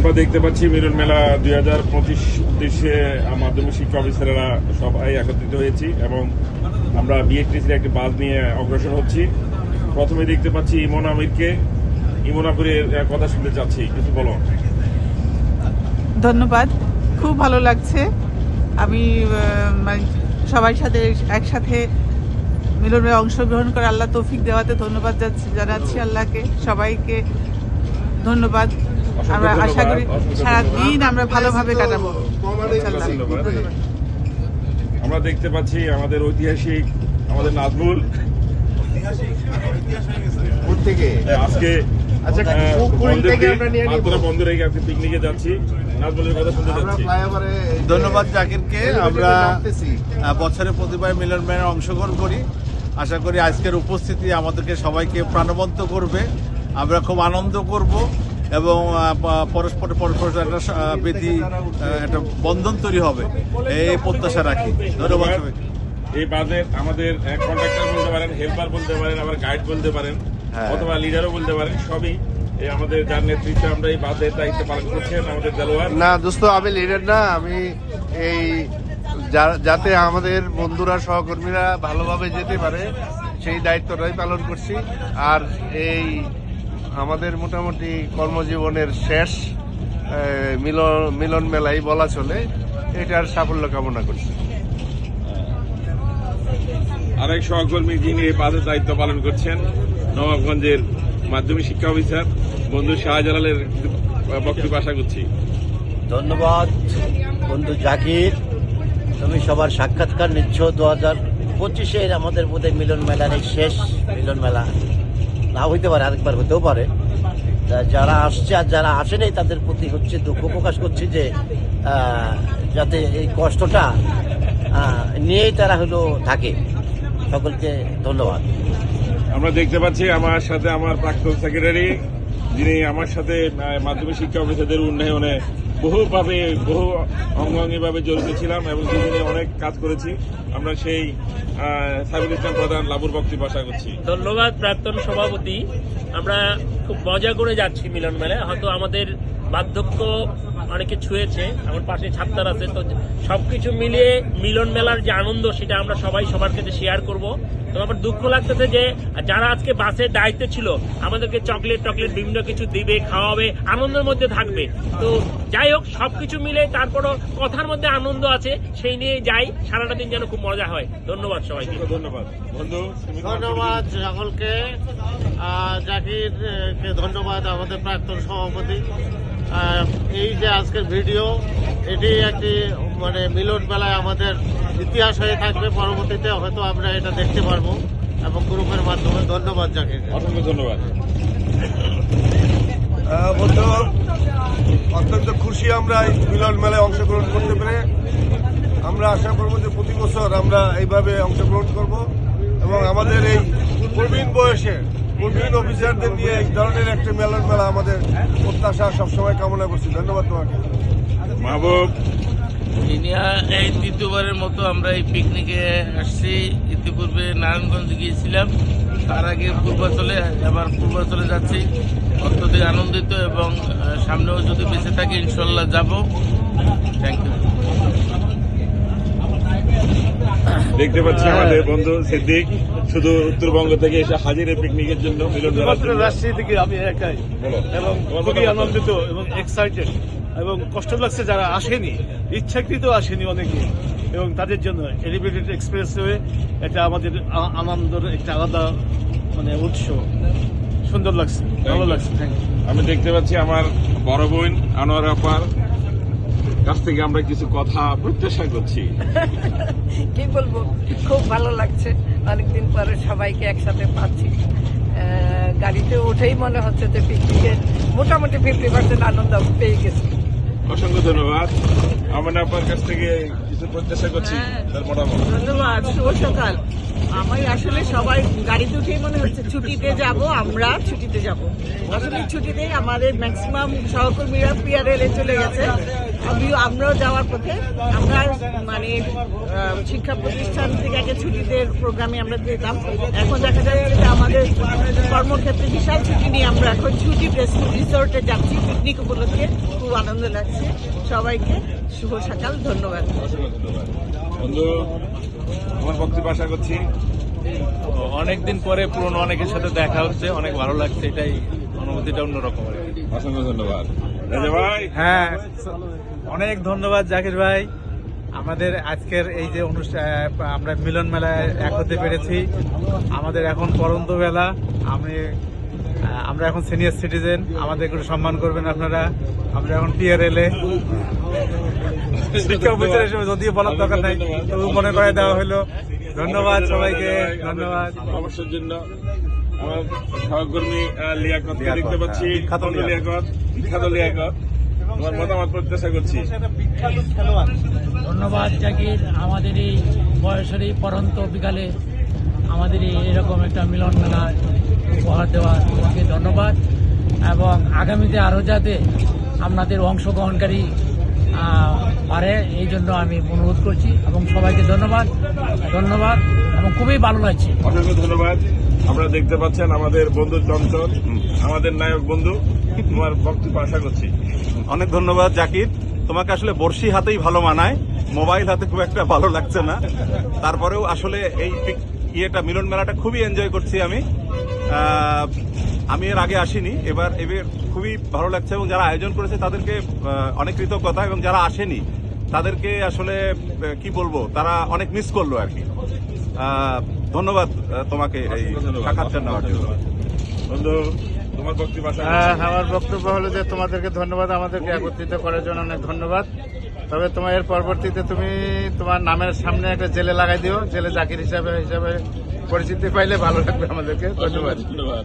আমরা দেখতে পাচ্ছি মিলন মেলা দুই হাজার পঁচিশ উদ্দেশ্যে মাধ্যমিক শিক্ষা অফিসারেরা সবাই একত্রিত হয়েছি এবং আমরা বিএসটিসির একটি বাস নিয়ে অগ্রসর হচ্ছি। প্রথমে দেখতে পাচ্ছি ইমন আমিরকে। ইমন আমিরের কথা শুনতে চাচ্ছি, কিছু বলো। ধন্যবাদ, খুব ভালো লাগছে। আমি মানে সবার সাথে একসাথে মিলনে অংশগ্রহণ করে আল্লাহ তৌফিক দেওয়াতে ধন্যবাদ জানাচ্ছি আল্লাহকে। সবাইকে ধন্যবাদ। আমরা আশা করি সারাদিন আমরা ভালোভাবে কাটাবো। আমরা দেখতে পাচ্ছি আমাদের ঐতিহাসিক আমাদের নাজমুল। থেকে আজকে আচ্ছা, পিকনিকে যাচ্ছি। নাজমুলের কথা শুনতে আমরা যাচ্ছি। ধন্যবাদ জাকিরকে। আমরা বছরে প্রতিবার মিলন মেলায় অংশগ্রহণ করি। আশা করি আজকের উপস্থিতি আমাদেরকে সবাইকে প্রাণবন্ত করবে। আমরা খুব আনন্দ করব। এবং পরস্পর পরস্পর একটা বিধি একটা বন্ধন তৈরি হবে। এই প্রত্যাশা রাখি। ধন্যবাদ সবাইকে। এই বাজেট আমাদের কন্ট্রাক্টর বলতে পারেন হেল্পার বলতে পারেন আবার গাইড বলতে পারেন হ্যাঁ। অথবা লিডারও বলতে পারেন সবই এই আমাদের যার নেতৃত্বে আমরা এই বাজেট দায়িত্ব পালন করছেন আমাদের দেলোয়ার। না দোস্ত আমি লিডার না আমি এই যা- যাতে আমাদের বন্ধুরা সহকর্মীরা ভালোভাবে যেতে পারে সেই দায়িত্বটাই পালন করছি। আর এই আমাদের মোটামুটি কর্মজীবনের শেষ মিলন মিলন মেলাই বলা চলে এটার সাফল্য কামনা করছি। আরেক সহকর্মী যিনি এই বাজেট দায়িত্ব পালন করছেন নবাবগঞ্জের মাধ্যমিক শিক্ষা অফিসার বন্ধু শাহজালালের বক্তব্য আশা করছি। ধন্যবাদ বন্ধু জাকির। তুমি সবার সাক্ষাৎকার নিচ্ছ দু হাজার পঁচিশের আমাদের বোধহয় মিলন মেলার এই শেষ মিলন মেলা। না হইতে পারে, আরেকবার হতেও পারে। যারা আসছে আর যারা আসেনি তাদের প্রতি হচ্ছে দুঃখ প্রকাশ করছি যে যাতে এই কষ্টটা নিয়েই তারা হলো থাকে। সকলকে ধন্যবাদ। আমরা দেখতে পাচ্ছি আমার সাথে আমার প্রাক্তন সেক্রেটারি যিনি আমার সাথে মাধ্যমিক শিক্ষা অফিসারদের উন্নয়নে বহুভাবে, বহু অঙ্গাঙ্গিভাবে জড়িত ছিলাম এবং দুজনে অনেক কাজ করেছি। আমরা সেই সাইবুল ইসলাম প্রধান লাবুর বক্তব্য আশা করছি। ধন্যবাদ প্রাক্তন সভাপতি। আমরা খুব মজা করে যাচ্ছি মিলন মেলায়। হয়তো আমাদের বার্ধক্য অনেকে ছুঁয়েছে আমার পাশে ছাত্র আছে তো সবকিছু মিলিয়ে মিলন মেলার যে আনন্দ সেটা আমরা সবাই সবার কাছে শেয়ার করব। তো আমার দুঃখ লাগতেছে যে যারা আজকে বাসের দায়িত্বে ছিল আমাদেরকে চকলেট টকলেট বিভিন্ন কিছু দিবে খাওয়াবে আনন্দের মধ্যে থাকবে। তো যাই হোক সবকিছু মিলে তারপরও কথার মধ্যে আনন্দ আছে সেই নিয়ে যাই সারাটা দিন যেন খুব মজা হয়। ধন্যবাদ সবাইকে। ধন্যবাদ। বন্ধু ধন্যবাদ সকলকে। আহ, জাকিরকে ধন্যবাদ আমাদের প্রাক্তন সভাপতি। এই যে আজকের ভিডিও এটি একটি মানে মিলন বেলায় আমাদের ইতিহাস হয়ে থাকবে। পরবর্তীতে হয়তো আমরা এটা দেখতে পারব এবং গ্রুপের মাধ্যমে ধন্যবাদ জাকিরকে অসংখ্য ধন্যবাদ। বন্ধু অত্যন্ত খুশি আমরা এই মিলন মেলায় অংশগ্রহণ করতে পেরে। আমরা আশা করব যে প্রতি বছর আমরা এইভাবে অংশগ্রহণ করব এবং আমাদের এই প্রবীণ বয়সে প্রবীণ অফিসারদের নিয়ে এই ধরনের একটা মেলন মেলা আমাদের প্রত্যাশা সবসময় কামনা করছি। ধন্যবাদ তোমাকে। মাহবুব। ইনিয়া এই দ্বিতীয়বারের মতো আমরা এই পিকনিকে আসছি। ইতিপূর্বে নারায়ণগঞ্জ গিয়েছিলাম। তার আগে পূর্বাচলে এবার পূর্বাচলে যাচ্ছি। অত্যধিক আনন্দিত এবং সামনেও যদি বেঁচে থাকি ইনশাল্লাহ যাব। থ্যাংক ইউ দেখতে পাচ্ছি আমাদের বন্ধু সিদ্দিক শুধু উত্তরবঙ্গ থেকে এসে হাজির এই পিকনিকের জন্য মিলন রাজশাহী থেকে আমি একাই। এবং খুবই আনন্দিত এবং এক্সাইটেড এবং কষ্ট লাগছে যারা আসেনি ইচ্ছাকৃত আসেনি অনেকে এবং তাদের জন্য এলিভেটেড এক্সপ্রেসওয়ে এটা আমাদের আনন্দের একটা আলাদা মানে উৎস সুন্দর লাগছে ভালো লাগছে থ্যাংক আমি দেখতে পাচ্ছি আমার বড় বোন আনোয়ার আপার। কাছ থেকে আমরা কিছু কথা প্রত্যাশা করছি। কি বলব? খুব ভালো লাগছে। অনেকদিন পরে সবাইকে একসাথে পাচ্ছি। আহ, গাড়িতে উঠেই মনে হচ্ছে যে পিকনিকের মোটামুটি ফিফটি পার্সেন্ট আনন্দ পেয়ে গেছি। অসংখ্য ধন্যবাদ। আমার আপার কাছ থেকে কিছু প্রত্যাশা করছি। তার মতামত। ধন্যবাদ। শুভ সকাল। আমি আসলে সবাই গাড়িতে উঠেই মনে হচ্ছে ছুটিতে যাব আমরা ছুটিতে যাব। আসলে ছুটিতে আমাদের ম্যাক্সিমাম সহকর্মীরা এ চলে গেছে। আমিও আমরাও যাওয়ার পথে আমরা মানে শিক্ষা প্রতিষ্ঠান থেকে আগে ছুটিতে প্রোগ্রামে আমরা যেতাম। এখন দেখা যাচ্ছে যে আমাদের কর্মক্ষেত্রে বিশাল ছুটি নিয়ে আমরা এখন ছুটি রিসোর্টে যাচ্ছি পিকনিক উপলক্ষে। খুব আনন্দ লাগছে সবাইকে। শুভ সকাল ধন্যবাদ। আমার বক্তব্য আশা করছি অনেকদিন পরে পুরনো অনেকের সাথে দেখা হচ্ছে অনেক ভালো লাগছে এটাই অনুভূতিটা অন্যরকম অসংখ্য ধন্যবাদ। ভাই। হ্যাঁ। অনেক ধন্যবাদ জাকির ভাই। আমাদের আজকের এই যে অনুষ্ঠান আমরা মিলন মেলায় এক হতে পেরেছি। আমাদের এখন পরন্ত বেলা। আমি আমরা এখন সিনিয়র সিটিজেন আমাদের একটু সম্মান করবেন আপনারা। আমরা এখন পিআরএল এ। শিক্ষা অফিসার হিসেবে যদিও বলার দরকার নাই তবু মনে করে দেওয়া হলো। ধন্যবাদ সবাইকে। ধন্যবাদ। অবশ্যের জন্য আমার সহকর্মী লিয়াকতকে লিয়াকত, দেখতে পাচ্ছি। বিখ্যাত লিয়াকত। বিখ্যাত লিয়াকত। তোমার মতামত প্রত্যাশা করছি। ধন্যবাদ জাকির। আমাদের এই বয়সের এই পরন্ত বিকালে আমাদের এই এরকম একটা মিলন মেলা উপহার দেওয়া তোমাকে ধন্যবাদ। এবং আগামীতে আরও যাতে আপনাদের অংশগ্রহণকারী পারে এই জন্য আমি অনুরোধ করছি। এবং সবাইকে ধন্যবাদ ধন্যবাদ এবং খুবই ভালো লাগছে। অসংখ্য ধন্যবাদ। আমরা দেখতে পাচ্ছেন আমাদের বন্ধু চঞ্চল আমাদের নায়ক বন্ধু। তোমার বক্তব্য আশা করছি। অনেক ধন্যবাদ জাকির। তোমাকে আসলে বর্ষি হাতেই ভালো মানায়। মোবাইল হাতে খুব একটা ভালো লাগছে না। তারপরেও আসলে এই ইয়েটা মিলন মেলাটা খুবই এনজয় করছি আমি। আমি এর আগে আসিনি। এবার এবার খুবই ভালো লাগছে এবং যারা আয়োজন করেছে তাদেরকে অনেক কৃতজ্ঞতা এবং যারা আসেনি তাদেরকে আসলে কি বলব তারা অনেক মিস করল আর কি। ধন্যবাদ তোমাকে এই সাক্ষাৎকার নেওয়ার জন্য। বন্ধু হ্যাঁ, আমার বক্তব্য হলো যে তোমাদেরকে ধন্যবাদ আমাদেরকে একত্রিত করার জন্য অনেক ধন্যবাদ। তবে তোমার এর পরবর্তীতে তুমি তোমার নামের সামনে একটা জেলে লাগাই দিও। জেলে জাকির হিসাবে হিসাবে পরিচিতি পাইলে ভালো লাগবে আমাদেরকে। ধন্যবাদ। ধন্যবাদ।